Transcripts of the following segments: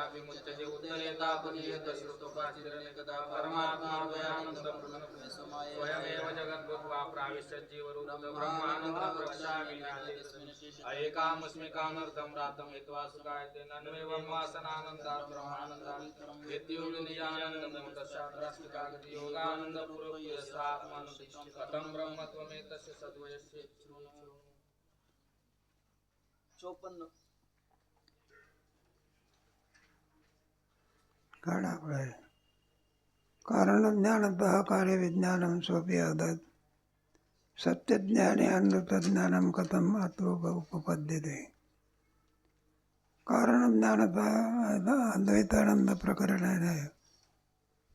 चापि मुच्यते उत्तरे तापदीयत श्रुतोपाचिरनेकदा परमात्मा द्वयानन्दं स्वयमेव जगद्भूत्वा प्राविश्यज्जीवरूपं ब्रह्मानन्दं प्रवक्ष्यामि नाते अयेकामस्मि कामर्थं रातं हित्वा सुखायते। नन्वेवं वासनानन्दात् ब्रह्मानन्दात्। नित्योगनिजानन्दं तस्यात्रास्मिकागति योगानन्दपूर्वक स्वात्मानं कथं ब्रह्म त्वमेतस्य सद्वयस्य? चोपन्न। काढापळे कारणज्ञानतः कार्यविज्ञानं सोपी अदत् सत्यज्ञाने अनृतज्ञानं कथम् अत्रोप उपपद्यते? कारणज्ञानतः अद्वैतानंद प्रकरण आहे.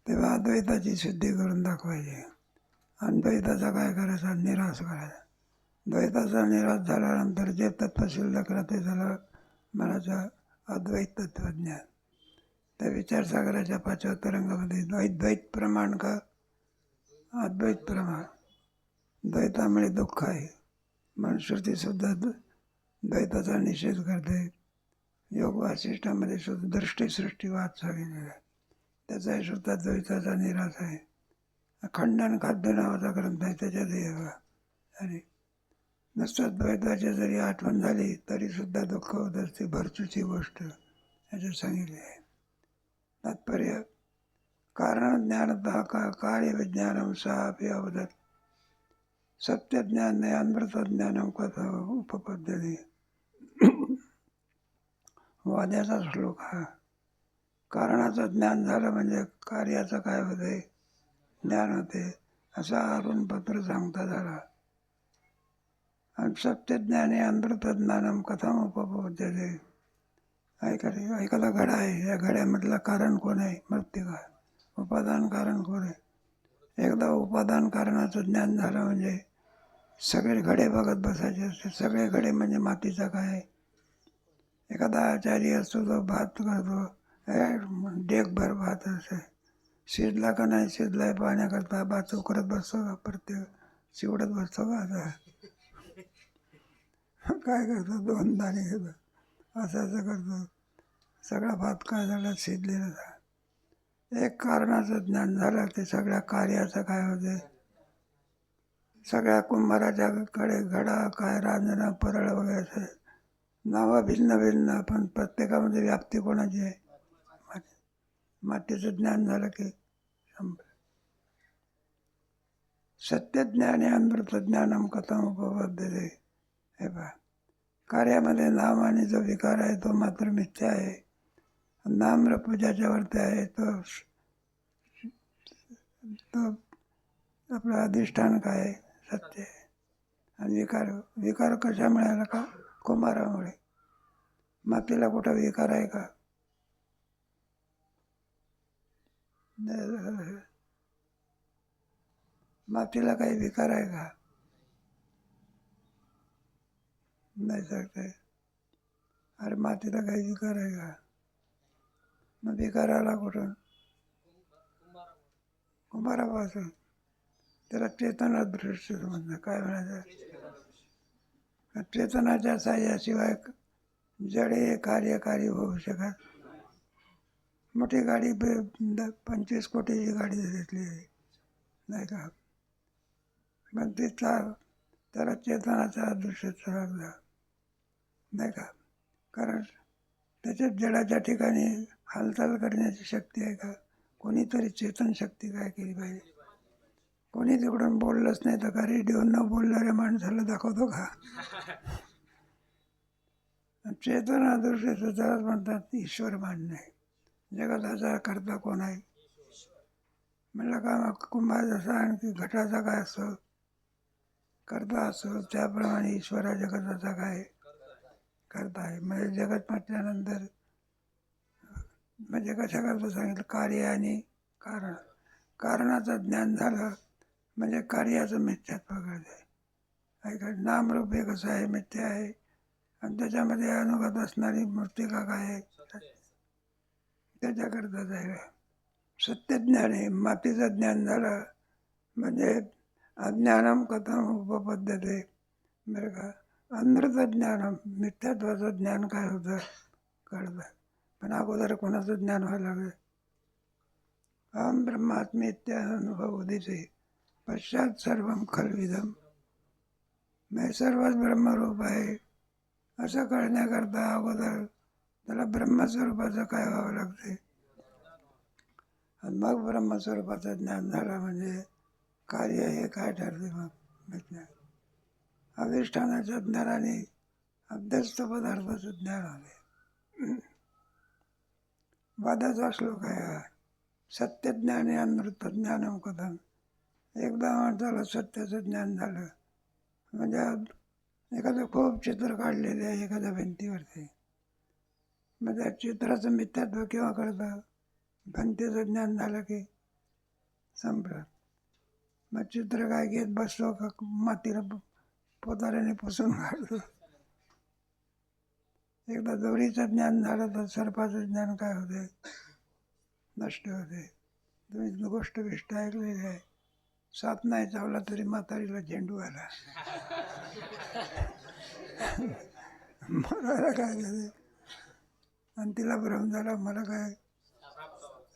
तेव्हा अद्वैताची सिद्धी करून दाखवायची. अद्वैताचा काय करायचा? निराश करायचा. द्वैताचा निराश झाल्यानंतर जे तत्व शिल्लक राहते झालं म्हणायचं अद्वैत तत्त्वज्ञान त्या विचारसागराच्या पाचव्या तरंगामध्ये द्वैत द्वैत प्रमाण का? अद्वैत प्रमाण. द्वैतामुळे दुःख आहे. म्हणून श्रुतीसुद्धा द्वैताचा निषेध करते. योग वासिष्ठामध्ये सुद्धा दृष्टीसृष्टीवाद सांगितलेला आहे त्याचाही सुद्धा द्वैताचा निराश आहे. खंडन खाद्य नावाचा ग्रंथ आहे त्याच्या हे आणि नुसतं द्वैताची जरी आठवण झाली तरीसुद्धा दुःख होत असते भरचूची गोष्ट याच्यात सांगितले आहे. तात्पर्य कारण ज्ञानतः का कार्यविज्ञानं सापि अवदत् सत्यज्ञान अमृतज्ञानं कथा उपपद्धती वाद्याचा श्लोक हा कारणाचं ज्ञान झालं म्हणजे कार्याचं काय होते ज्ञान होते असा अरुण पत्र सांगता झाला आणि सत्यज्ञाने अमृतज्ञानं कथम उपपद्यते ऐकाय ऐकायला घडा आहे. या घड्यामधलं कारण कोण आहे? मृत्तिका उपादान कारण कोण आहे? एकदा उपादान कारणाचं ज्ञान झालं म्हणजे सगळे घडे बघत बसायचे असते. सगळे घडे म्हणजे मातीचा काय आहे? एखादा आचारी असतो तो भात करतो हे डेकभर भात असे शिजला का नाही? शिजलाय. पाहण्याकरता भात उकरत बसतो का? प्रत्येक शिवडत बसतो का? आता काय करतो? दोन दाणे घेतो. असं असं करतो. सगळा भात काय झाला शिजलेला झाला. एक कारणाचं ज्ञान झालं ते सगळ्या कार्याचं काय होते? सगळ्या कुंभाराच्या कडे घडा काय रांजणं परळ वगैरे असं नावं भिन्न भिन्न पण प्रत्येकामध्ये व्याप्ती कोणाची आहे? माती. मातीचं ज्ञान झालं की संपलं. सत्यज्ञाने अमृतज्ञानम कथम उपलब्ध हे पहा. कार्यामध्ये नाम आणि जो विकार आहे तो मात्र मिथ्या आहे. नाम्र पूजाच्या वरती आहे तो तो आपलं अधिष्ठान काय आहे सत्य आहे. आणि विकार विकार कशा मिळाला का? कुंभारामुळे. मातीला कुठं विकार आहे का? मातीला काही विकार आहे का? नाही सांगते अरे मातीला काही विकार आहे का मग विकार आला कुठून कुंभारापासून त्याला चेतना दृष्टी म्हणणं काय म्हणायचं? चेतनाच्या साह्याशिवाय जडे कार्यकारी होऊ शकत मोठी गाडी पंचवीस कोटीची गाडी घेतली आहे. नाही का? पण तिथला त्याला चेतनाचा दृश्य लागला नाही का? कारण त्याच्यात जडाच्या ठिकाणी हालचाल करण्याची शक्ती आहे का? कोणीतरी चेतन शक्ती काय केली पाहिजे? कोणी तिकडून बोललंच नाही तर का रेडिओ न बोलणाऱ्या माणसाला दाखवतो का? चेतन दृश्य त्यालाच म्हणतात ईश्वर मानणे जगात जगताचा करता कोण आहे? म्हणलं का मग कुंभाचा सांग की घटाचा काय असं? करता असो त्याप्रमाणे ईश्वरा जगताचा काय? करता आहे म्हणजे जगत म्हटल्यानंतर म्हणजे कशा करता सांगितलं? कार्य आणि कारण. कारणाचं ज्ञान झालं म्हणजे कार्याचं मिथ्यात्व कळते ऐका नामरूप हे कसं आहे? मिथ्या आहे. आणि त्याच्यामध्ये अनुगत असणारी मूर्तिका काय आहे? त्याच्याकरताच आहे. सत्यज्ञान आहे. मातीचं ज्ञान झालं म्हणजे अज्ञानम कथम उपपद्धते बरं का? अमृत ज्ञान मिथ्यात्वाचं ज्ञान काय होतं? कळतं. पण अगोदर कोणाचं ज्ञान व्हायला लागलं अहम ब्रह्मात्मी अनुभव उदिते. पश्चात सर्व खलविदम. मी सर्वच ब्रह्मरूप आहे. असं कळण्याकरता अगोदर त्याला ब्रह्मस्वरूपाचं काय व्हावं लागते? आणि मग ब्रह्मस्वरूपाचं ज्ञान झालं म्हणजे कार्य हे काय ठरते मग? विज्ञान अधिष्ठानाच्या ज्ञानाने अभ्यस्त पदार्थाचं ज्ञान आले. वादाचा श्लोक आहे सत्यज्ञान सत्यज्ञाने अनृत कथन एकदा माणसाला सत्याचं ज्ञान झालं. म्हणजे एखादं खूप चित्र काढलेले आहे एखाद्या भिंतीवरती. म्हणजे मग त्या चित्राचं मिथ्यात्व किंवा कळतं? भंतीचं ज्ञान झालं की संपलं. मग चित्र काय घेत बसलो का मातीला पोताऱ्याने पुसून काढलं. एकदा दोरीचं ज्ञान झालं तर सर्पाचं ज्ञान काय होते? नष्ट होते. तुम्ही गोष्ट बिष्ट ऐकलेली आहे साप नाही चावला तरी म्हातारीला झेंडू आला. मला काय झालं? आणि तिला भ्रम झाला मला काय?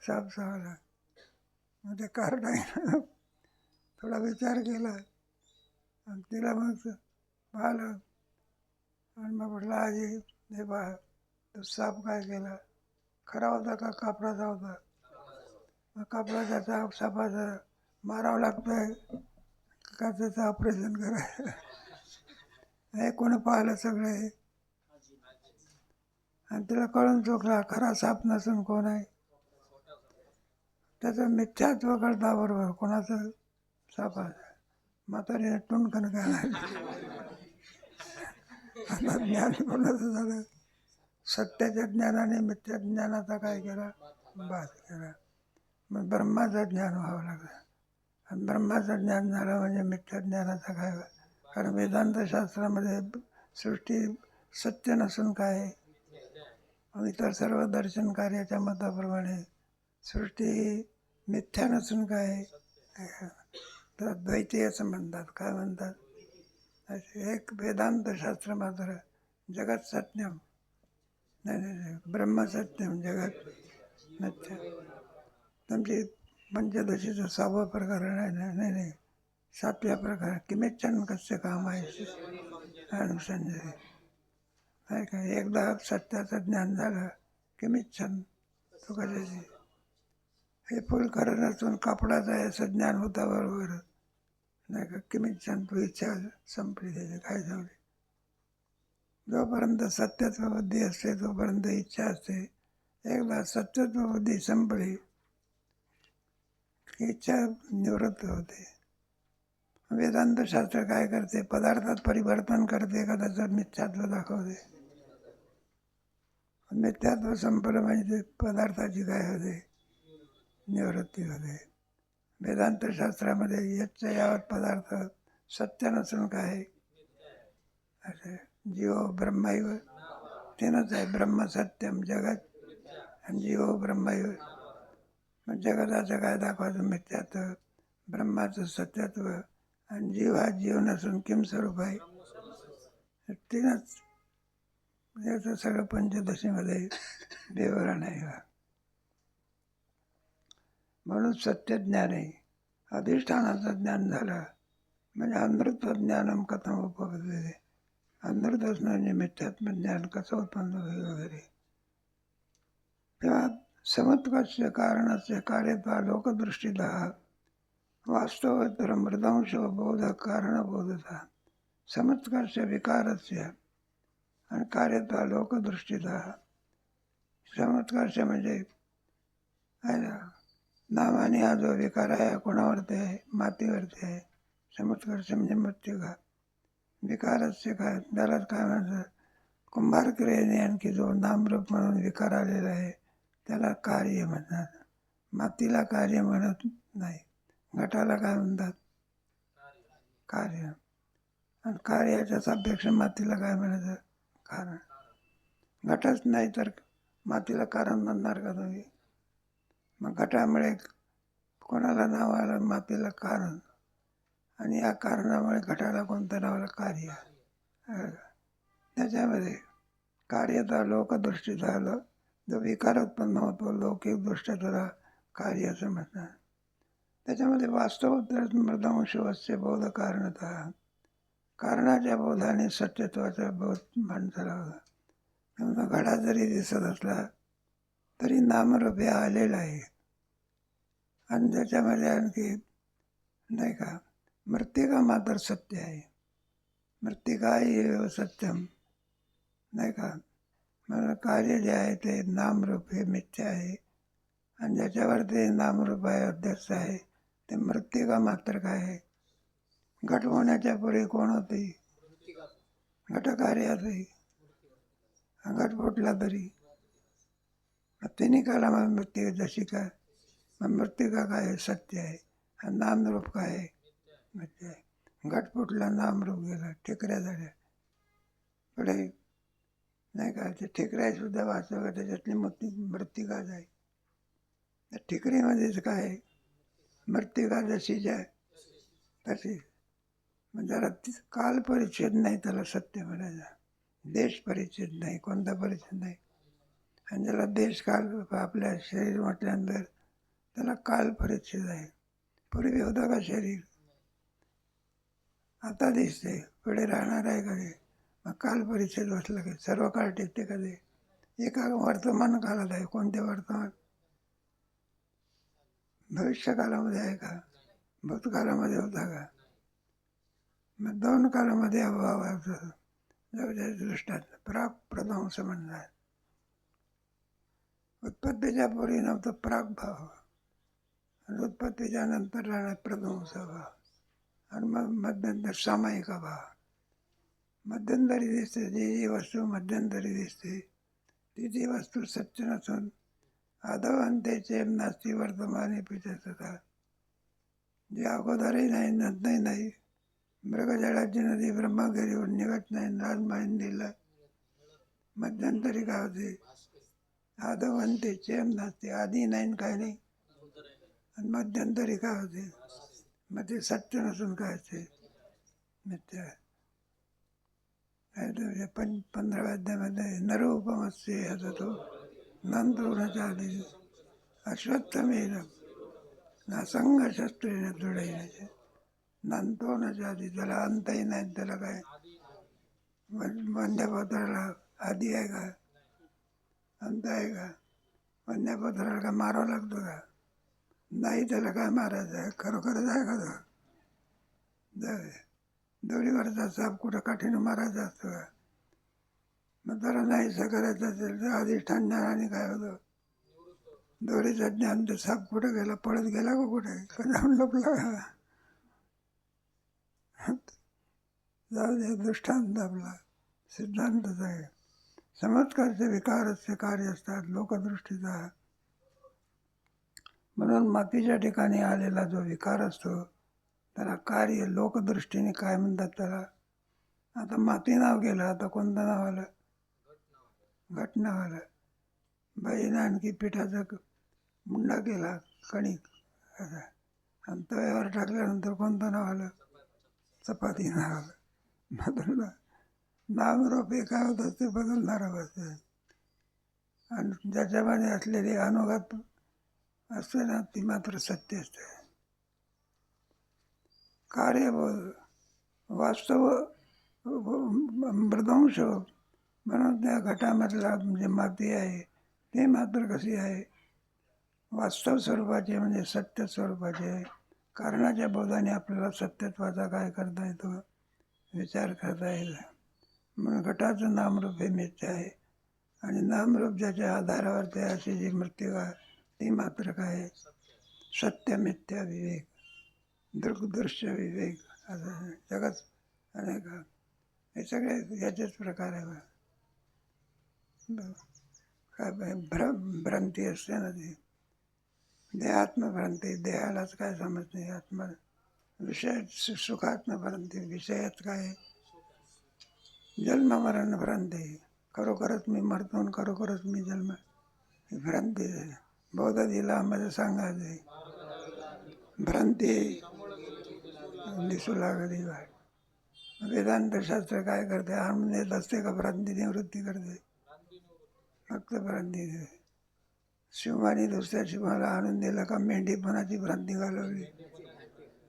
साप चावला. मग ते कार्डाईनं थोडा विचार केला. आणि तिला मग पाहिलं आणि मग म्हटलं आजी हे बा तो साप काय केला खरा होता का कापडाचा होता? मग कापडाचा साप सापाचा मारावं आहे का त्याचं ऑपरेशन करायचं हे कोणी पाहिलं सगळं हे आणि तिला कळून चुकला खरा साप नसून कोण आहे त्याचं मिथ्यात्व कळता बरोबर कोणाचं सापाचं म्हातारी टुणकन काय आता ज्ञान कोणाचं झालं? सत्याच्या ज्ञानाने मिथ्या ज्ञानाचा काय केला? बात केला. मग ब्रह्माचं ज्ञान व्हावं लागलं. आणि ब्रह्माचं ज्ञान झालं म्हणजे मिथ्या ज्ञानाचा काय? कारण वेदांत शास्त्रामध्ये सृष्टी सत्य नसून काय? आहे आणि इतर सर्व दर्शन कार्याच्या मताप्रमाणे सृष्टी ही मिथ्या नसून काय? आहे तर द्वैती असं म्हणतात काय म्हणतात? असे एक वेदांत शास्त्र मात्र जगत सत्यम. नाही नाही नाही ब्रह्मसत्यम जगत नत्य तुमची पंचदशीचं सहावं प्रकरण आहे नाही नाही सातव्या प्रकार किमेच्छन कस्य काम आहे अनुसंजय काय काय एकदा सत्याचं ज्ञान झालं किमिच्छन तू कशाची हे फुल खरं नसून कापडाचं आहे असं ज्ञान होतं बरोबर. नाही का किमिच्छन तू इच्छा संपली त्याची काय झाली जोपर्यंत सत्यत्व बुद्धी असते तोपर्यंत इच्छा एकदा सत्यत्व बुद्धी संपली, इच्छा निवृत्त होते। वेदांत शास्त्र काय करते? पदार्थात परिवर्तन करते का त्याचं मिथ्यात्व दाखवते। मिथ्यात्व संपलं म्हणजे पदार्थाची होते? निवृत्ती होते. वेदांतशास्त्रामध्ये यच्च यावत पदार्थ सत्य नसून काय आहे? असे जीव ब्रह्मैव तीनच आहे. ब्रह्म सत्यम जगत आणि जीव ब्रह्मैव. मग जगताचं काय दाखवायचं मिथ्यात्व ब्रह्माचं सत्यत्व आणि जीव हा जीव नसून किम स्वरूप आहे तीनच याचं सगळं पंचदशीमध्ये विवरण आहे. म्हणून सत्यज्ञान आहे. अधिष्ठानाचं ज्ञान झालं. म्हणजे अनृत्व ज्ञानम कथम उपपदते अनृत असणं ज्ञान कसं उत्पन्न होईल वगैरे. तेव्हा समत्कस्य कारणस्य कार्यता वास्तव तर मृदांश बोध कारणबोधता. समत्कर्ष विकारस्य आणि कार्यता लोकदृष्टीतः चमत्कारचे म्हणजे आहे ना नावाने हा जो विकार आहे कोणावरती आहे मातीवरती आहे. समजकर समजे मृत्यू का विकारस्य काय त्यालाच काय म्हणतात कुंभार क्रियेने आणखी जो नामरूप म्हणून विकार आलेला आहे त्याला कार्य म्हणतात. मातीला कार्य म्हणत नाही. घटाला काय म्हणतात? कार्य. आणि कार्याच्या सापेक्ष मातीला काय म्हणायचं? कारण. घटच नाही तर मातीला कारण म्हणणार का तुम्ही? मग गटामुळे कोणाला नाव आलं मातीला कारण आणि या कारणामुळे गटाला कोणतं नावाला कार्य. त्याच्यामध्ये कार्यता लोकदृष्टी झालं. जो विकार उत्पन्न होतो लौकिकदृष्ट्या त्याला कार्य समजतात त्याच्यामध्ये वास्तव तर मृदंशवस्य बोध कारणता. कारणाच्या बोधाने सत्यत्वाचा बोध माणसाला होता घडा जरी दिसत असला तरी नामरूपे आलेला आहे. आणि त्याच्यामध्ये आणखी नाही का मृत्तिका मात्र सत्य आहे. मृत्तिका ही सत्यम नाही का. मला कार्य जे आहे ते नामरूप हे मिथ्य आहे. आणि ज्याच्यावर ते नामरूप आहे अध्यक्ष आहे ते मृत्तिका मात्र काय आहे? घट होण्याच्या पूर्वी कोण होती? घटकार्यातही घट फुटला तरी. मग तिन्ही मग मृत्तिका जशी का मग मृत्तिका काय आहे? सत्य आहे. हा नामरूप काय आहे? मिथ्य आहे. घट फुटला नामरूप गेला ठिकऱ्या झाल्या. पुढे नाही का ते ठिकऱ्या सुद्धा वाचव का? त्याच्यातली मूर्ती मृत्तिका जाय त्या ठिकरीमध्येच काय आहे? मृत्तिका जशीच आहे तशी. मग जरा काल परिच्छेद नाही त्याला सत्य म्हणायचा. देश परिच्छेद नाही कोणता परिच्छेद नाही. आणि ज्याला देश काल आपल्या शरीर म्हटल्यानंतर त्याला काल परिच्छेद आहे. पूर्वी होता का शरीर? आता दिसते पुढे राहणार आहे का मग काल परिच्छेद असलं की? सर्व काळ टिकते का ते? एका वर्तमान काळात आहे. कोणते वर्तमान? भविष्यकालामध्ये आहे का? भूतकालामध्ये होता का? मग दोन कालामध्ये अभाव आहे दृष्टात. प्राग प्रदंश म्हणतात. उत्पत्तीच्या पूर्वी नव्हतं प्राग भाव आणि उत्पत्तीच्या नंतर राहणार प्रध्वंस भाव आणि मग मध्यंतर सामायिक भाव. मध्यंतरी दिसते जी जी वस्तू मध्यंतरी दिसते ती ती वस्तू सत्य नसून आदवंतेचे नास्ती वर्तमाने पिचत जे अगोदरही नाही नंतरही नाही मृगजळाची नदी ब्रह्मगिरीवर निघत नाही नाजमाईन दिला मध्यंतरी काय होते आदव चेम नसते आधी नाही काय नाही. आणि मध्यंतरी काय होते? म्हणजे मग ते सत्य नसून काय असते मित्र. काय तर पं पंधराव्या अध्यायामध्ये नरोपमस्य ह्याचा तो. नंतरुणाच्या आधी अश्वत्थमेन नासंग शस्त्रेने दृढ म्हणजे. नंतोनाच्या आधी त्याला अंतही नाही त्याला काय? वंद्यापत्राला आधी आहे का? अंत आहे का पत्राला काय मारावं लागतो का नाही त्याला काय मारायचं आहे खरोखरच आहे का तो जाऊ दे. साप कुठं काठीनं मारायचा असतो का मग त्याला नाहीसं करायचं असेल तर अधिष्ठान ज्ञानाने काय होतं दोरीचं ज्ञान ते साप कुठं गेला पळत गेला का कुठे कधी जाऊन लपला का जाऊ दे दृष्टांत आपला सिद्धांतच आहे चमत्कारचे विकारचे कार्य असतात लोकदृष्टीचा. म्हणून मातीच्या ठिकाणी आलेला जो विकार असतो त्याला कार्य लोकदृष्टीने काय म्हणतात त्याला? आता माती नाव गेलं आता कोणतं नाव आलं? घट नाव आलं. बाईनं आणखी पिठाचा मुंडा केला कणिक असा आणि तव्यावर टाकल्यानंतर कोणतं नाव आलं? चपाती नाव आलं. नामरूप नामरूपे काय होतं ते बदलणारं असतं आणि ज्याच्यामध्ये असलेली अनुगत असते ना ती मात्र सत्य असते. कार्य वास्तव मृदंश म्हणून त्या घटामधला म्हणजे माती आहे ते मात्र कशी आहे? वास्तव स्वरूपाचे म्हणजे सत्य स्वरूपाचे आहे. कारणाच्या बोधाने आपल्याला सत्यत्वाचा काय करता येतो? विचार करता येईल. म्हणून गटाचं नामरूप हे मिथ्य आहे आणि नामरूप ज्याच्या आधारावर ते अशी जी मृत्यूगा ती मात्र काय आहे? सत्य मिथ्या विवेक दृग्दृश्य विवेक असं जगत अनेक हे सगळे याचेच प्रकार आहे बा. काय भ्र भ्रांती असते ना ती म्हणजे देहात्मभ्रांती देहालाच काय समज नाही आत्मा विषय सु- सुखात्मभ्रांती विषयात काय आहे? जन्म मरण भ्रांती। खरोखरच मी मरतो आणि खरोखरच मी जन्म ही भ्रांती। आहे बौद्ध दिला मध्ये सांगायचे भ्रांती दिसू लागली वाट वेदांत शास्त्र काय करते? आनंद येत असते का भ्रांती निवृत्ती करते? फक्त भ्रांती शिवानी दुसऱ्या शिवाला आणून दिलं का मेंढीपणाची भ्रांती घालवली?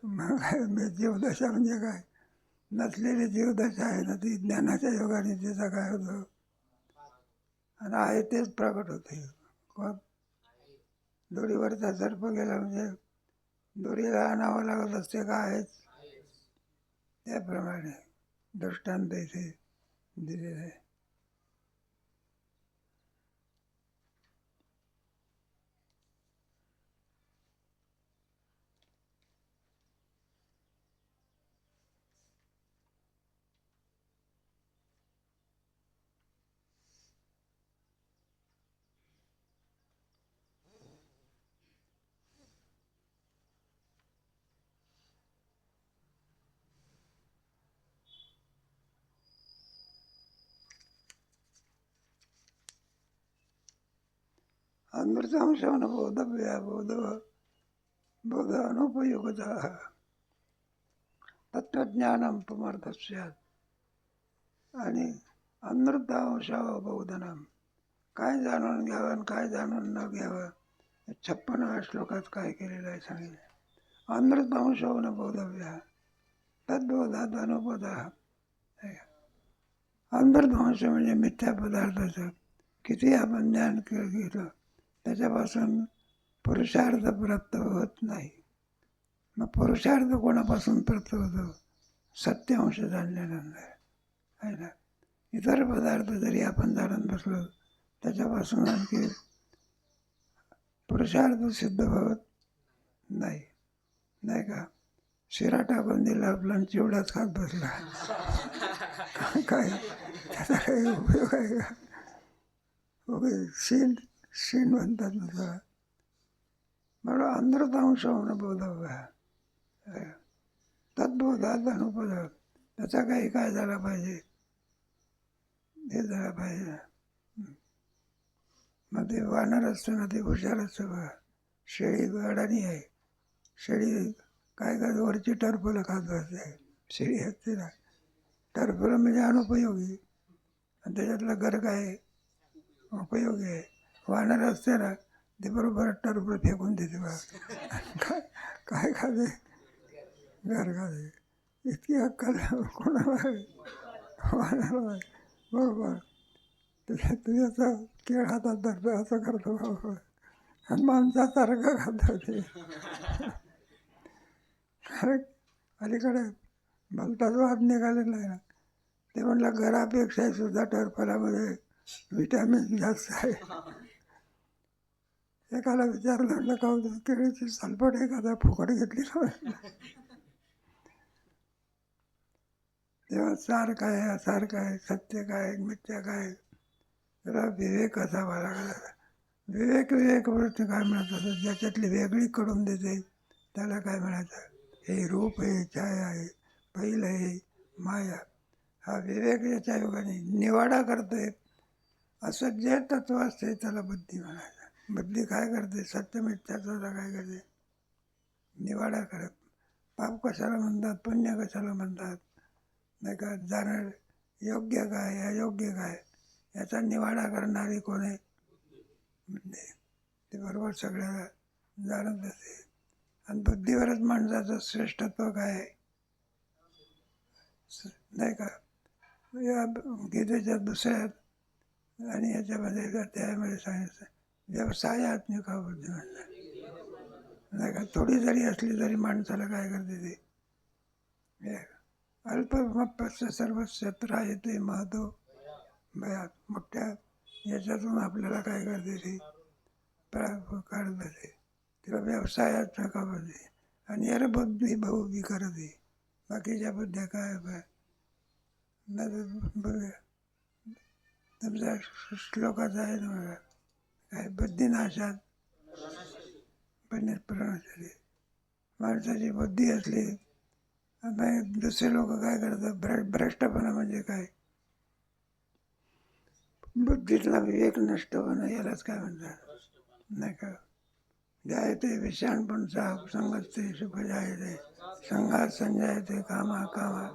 मग काय? जीवदशा म्हणजे काय? नसलेली जीवदशा आहे ना ती ज्ञानाच्या योगाने तिचा काय होतं. आणि आहे तेच प्रकट होते. कोण? दोरीवरचा सर्प गेला म्हणजे दोरीला आणावं लागत असते का? आहेच. त्याप्रमाणे दृष्टांत इथे दिलेलं आहे. अमृतांशान बोधव्या बोध बोध अनुपयुक्ता तत्वज्ञानं पुमर्थ स्यात् आणि अमृतांशाव बोधनम काय जाणून घ्यावं आणि काय जाणून न घ्यावं छप्पन श्लोकात काय केलेलं आहे सांगितलं अमृतांशवन बोधव्या तद्बोधात अनुपदा अमृतांश म्हणजे मिथ्या पदार्थाचं। किती आपण ज्ञान के- घेतलं त्याच्यापासून पुरुषार्थ प्राप्त होत नाही. मग पुरुषार्थ कोणापासून प्राप्त होतो? सत्यांश जाणल्यानंतर आहे ना? इतर पदार्थ जरी आपण जाणून बसलो त्याच्यापासून आणखी पुरुषार्थ सिद्ध होत नाही. नाही का? शिरा टाकून दिला आपला चिवडाच खात बसला. काय? त्याचा काही उपयोग आहे का? ओके शीन शीन म्हणतात ना त्याला. म्हणून होणं बोधाव्या तद्बोधात अनुपद त्याचा काही काय झाला पाहिजे? हे झालं पाहिजे. मग ते वानर असतं ना ते हुशार असतो बघा. शेळी अडाणी आहे. शेळी काय काय वरची टरफलं खात असते. शेळी असते ना. टरफलं म्हणजे अनुपयोगी. आणि त्याच्यातलं घर काय उपयोगी आहे. वानर असते ना ते बरोबर टरबर फेकून देते बा. काय काय खाते? घर खाते. इतकी अक्कल कोणाला आहे? बरोबर. तुझ्या तुझ्याचा केळ हातात धरतो असं करतो बरोबर आणि माणसासारखं खातं ते. कारण अलीकडे भलताच वाद निघालेला आहे ना. ते म्हटलं घरापेक्षा सुद्धा टरफलामध्ये विटॅमिन जास्त आहे. एकाला विचारलं म्हटलं का हो, केळीची सालपट एखादा फुकट घेतली का तेव्हा सार काय असार काय सत्य काय मिथ्या काय जरा विवेक असावा लागला. विवेक विवेक वृत्ती काय म्हणत असत ज्याच्यातली वेगळी करून देते त्याला काय म्हणायचं? हे रूप आहे छाया आहे बैल आहे माया. हा विवेक याच्या योगाने निवाडा करतोय. असं जे तत्व असते त्याला बुद्धी म्हणायचं. बुद्धी काय करते? सत्यमिथ्याचा काय करते? निवाडा करत पाप कशाला म्हणतात? पुण्य कशाला म्हणतात? नाही का? जाणार योग्य काय? अयोग्य काय? याचा निवाडा करणारी कोण आहे? म्हणजे ते बरोबर सगळ्याला जाणत असते आणि बुद्धीवरच माणसाचं श्रेष्ठत्व काय आहे? स- नाही का? या गीतेच्या दुसऱ्यात आणि याच्यामध्ये त्यामध्ये सांगितलं. व्यवसायात्मिका बुद्धी म्हणतात नाही का? थोडी जरी असली तरी माणसाला काय करते ते? हे सर्व सर्वस्य येते महत्त्व. भयात मोठ्या याच्यातून आपल्याला काय करते ते? काढत ते तिला व्यवसायात्मिका बुद्धी आणि यार बुद्धी भाऊ बी करते. बाकीच्या बुद्ध्या काय बा- नाही तर तुमच्या श्लोकाचा आहे ना बुद्धिनाशात पण प्रणाली माणसाची बुद्धी असली. दुसरे लोक काय करतात? भ्र भ्रष्टपणा म्हणजे काय? बुद्धीतला विवेक नष्ट होणं यालाच काय म्हणतात? नाही का? जायते विषाणपण साप संगते सुख जायते संघात संजायते कामा कामा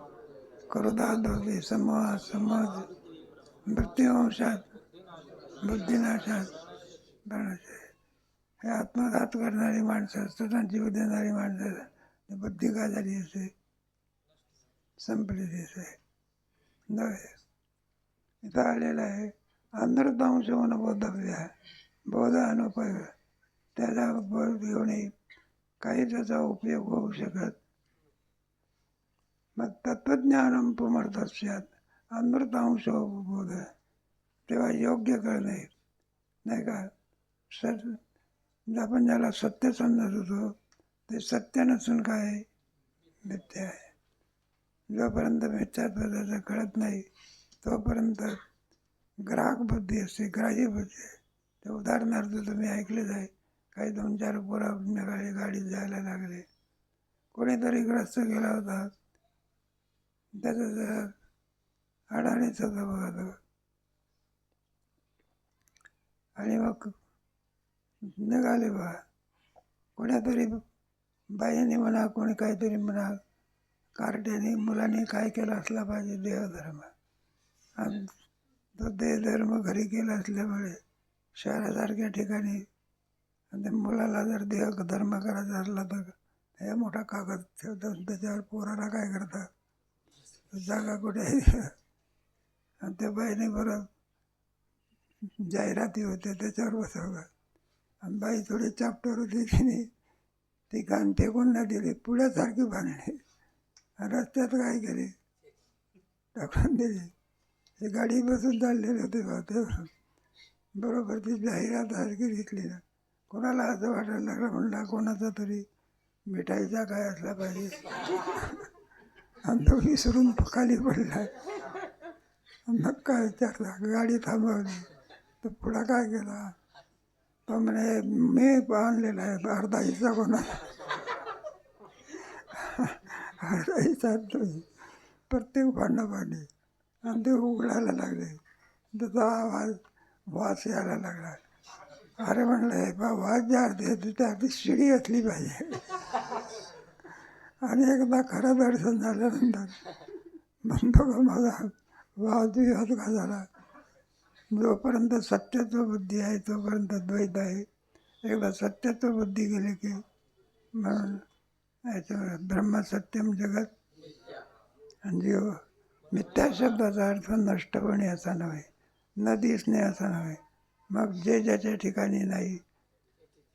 क्रोधात होते समूहात समज मृत्यूवंशात बुद्धिनाशात प्राणाचे हे आत्मघात करणारी माणसं असतात जीव देणारी माणसं बुद्धी का झाली असते. संपलेली असे नव्हे. इथं आलेलं आहे. अंधरतांश होणं बोधव्य बोध अनुपयोग त्याला बोध घेऊनही काही त्याचा उपयोग होऊ शकत. मग तत्वज्ञानम पुमर्थस्यात अमृतांश बोध. तेव्हा योग्य करणे नाही का? सर आपण ज्याला सत्य समजत होतो ते सत्य नसून काय मिथ्य आहे. जोपर्यंत मिथ्या पदार्थ कळत नाही तोपर्यंत ग्राहक बुद्धी असते ग्राह्य बुद्धी आहे. ते उदाहरणार्थ तुम्ही ऐकलेच आहे काही दोन चार पोरं गाडी गाडीत जायला लागले. कोणीतरी ग्रस्त गेला होता. त्याचं जर अडाणीच होता बघा तो. आणि मग निघाले बा. कोणातरी बाईने म्हणा कोणी काहीतरी म्हणा कार्ट्याने मुलांनी काय केलं असला पाहिजे देहधर्म. आणि तो देहधर्म घरी केला असल्यामुळे शहरासारख्या ठिकाणी आणि त्या मुलाला जर देह धर्म करायचा असला तर हे मोठा कागद ठेवतात त्याच्यावर पोराला काय करतात? जागा कुठे आहे? आणि त्या बाईने बरं जाहिराती होते त्याच्यावर बसवलं आणि बाई थोडी चापटर होती तिने. ती कान टेकून नाही दिली पुण्यासारखी बांधली रस्त्यात काय केले? टाकून दिली. हे गाडी बसून चाललेली होते बा ते. बरोबर ती जाहिरात सारखी दिसली ना. कोणाला असं वाटायला लागलं म्हणला कोणाचा तरी मिठाईचा काय असला पाहिजे. आणि विसरून खाली पडला. मग काय विचारला गाडी थांबवली. तर पुढं काय केला? तो म्हणे मी आणलेला आहे अर्धा हिस्सा कोणाला अर्धा हिस्सा प्रत्येक भांडं भांडी आणि ते उघडायला लागले त्याचा आवाज वास यायला लागला अरे म्हणलं हे बा वास ज्या अर्धी येते त्या अर्धी शिडी असली पाहिजे आणि एकदा खरं दर्शन झाल्यानंतर बंद का माझा वादविवाद का झाला। जोपर्यंत सत्यत्व बुद्धी आहे तोपर्यंत द्वैत आहे. एकदा सत्यत्व बुद्धी गेली की म्हणून याच्यावर ब्रह्मसत्यम जगत आणि जीव. मिथ्या शब्दाचा अर्थ नष्टपणे असा नव्हे न दिसणे असा नव्हे. मग जे ज्याच्या ठिकाणी नाही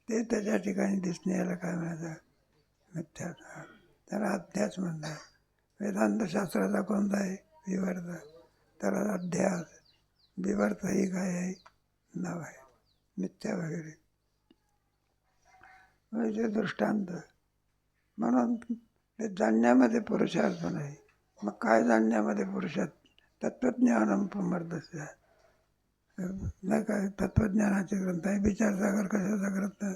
ते त्याच्या ठिकाणी दिसणे याला काय म्हणायचं? मिथ्याचा. त्याला अध्यास म्हणतात. वेदांतशास्त्राचा कोणता आहे? विवर्त. त्याला अध्यास. विवर्त ही काय आहे नाव आहे मिथ्या वगैरे. म्हणजे दृष्टांत. म्हणून ते जाणण्यामध्ये पुरुषार्थ नाही. मग काय जाणण्यामध्ये पुरुषार्थ? तत्त्वज्ञान पुमर्दस्य नाही काय तत्त्वज्ञानाचे ग्रंथ आहे. विचारसागर कशाचा ग्रंथ?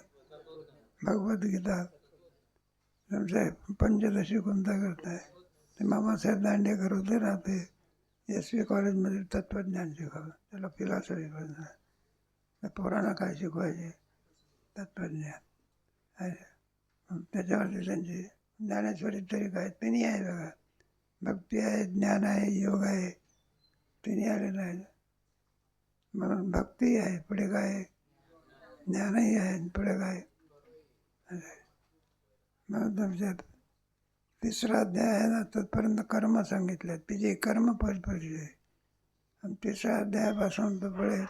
भगवद्गीता. तुमचे पंचदशी कोणता ग्रंथ आहे? ते मामासाहेब दांडेकर होते राहते. एस व्ही कॉलेजमध्ये तत्त्वज्ञान शिकवलं त्याला फिलॉसॉफी बनणार पोरांना काय शिकवायचे? तत्त्वज्ञान. आहे. त्याच्यावरती त्यांची ज्ञानेश्वरी तरी काय? तिन्ही आहे बघा. भक्ती आहे ज्ञान आहे योग आहे. तिन्ही आलेलं आहे म्हणून भक्ती आहे पुढे काय? ज्ञानही आहे पुढे काय? म्हणून तुमच्या तिसरा अध्याय आहे ना तोपर्यंत कर्म सांगितले तिचे कर्म परिचय आहे आणि तिसऱ्या अध्यायापासून तो पुढे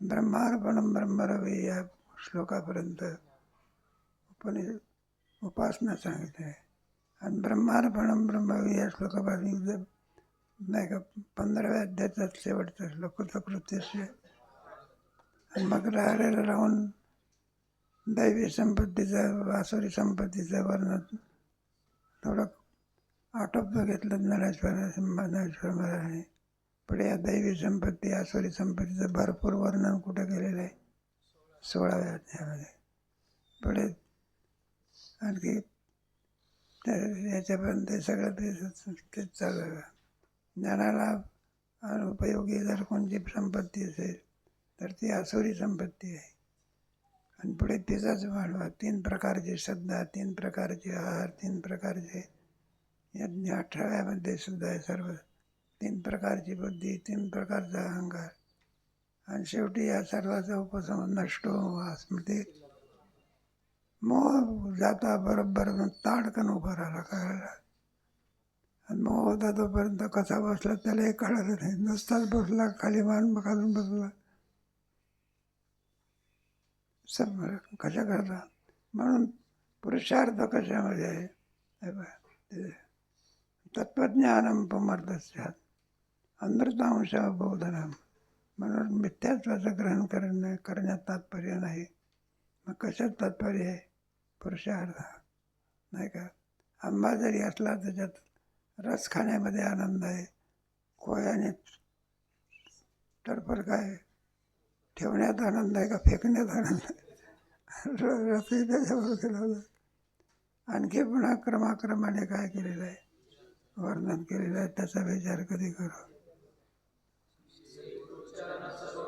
ब्रह्मार्पण ब्रह्मरवी या श्लोकापर्यंत उपनि उपासना सांगितली. आहे आणि ब्रह्मार्पण ब्रह्मवी या श्लोकापासून नाही का पंधराव्या अध्यायाचा शेवटचा श्लोक कृत्यस्य. आणि मग राहिलेलं राहून दैवी संपत्तीचं वासुरी संपत्तीचं वर्णन थोडं आटोपलं घेतलं ज्ञानेश्वर ज्ञानेश्वर महाराजांनी पुढे या दैवी संपत्ती आसुरी संपत्तीचं भरपूर वर्णन कुठं केलेलं आहे? सोळाव्या अध्यायामध्ये. पुढे आणखी त्या- याच्यापर्यंत ते सगळं ते तेच चालू आहे ज्ञानाला अनुपयोगी जर कोणती संपत्ती असेल तर ती आसुरी संपत्ती आहे. आणि पुढे तिचाच वाढवा. तीन प्रकारचे श्रद्धा तीन प्रकारचे आहार तीन प्रकारचे यज्ञ. अठराव्यामध्ये सुद्धा आहे सर्व तीन प्रकारची बुद्धी तीन प्रकारचा अहंकार. आणि शेवटी या सर्वाचा उपसम नष्ट व्हा स्मृती मोह जाता बरोबर ताडकन उभा राहिला कळायला आणि मोह होता तोपर्यंत कसा बसला त्यालाही कळालं नाही. नुसताच बसला खाली मान घालून बसला. समोर कशा करता? म्हणून पुरुषार्थ कशामध्ये आहे? हे पहा, ते तत्वज्ञानम पमर्दस्यात अमृतांश बोधनम म्हणून मिथ्यात्वाचं ग्रहण करणं करण्यात तात्पर्य नाही. मग कशात तात्पर्य आहे? पुरुषार्थ. नाही का? आंबा जरी असला त्याच्यात रस खाण्यामध्ये आनंद आहे. खोयाने तडफड काय ठेवण्यात आनंद आहे का फेकण्यात आनंद आहे? र- रसही त्याच्यावर केला होता आणखी पुन्हा क्रमाक्रमाने काय केलेलं आहे? वर्णन केलेलं आहे त्याचा विचार कधी करू?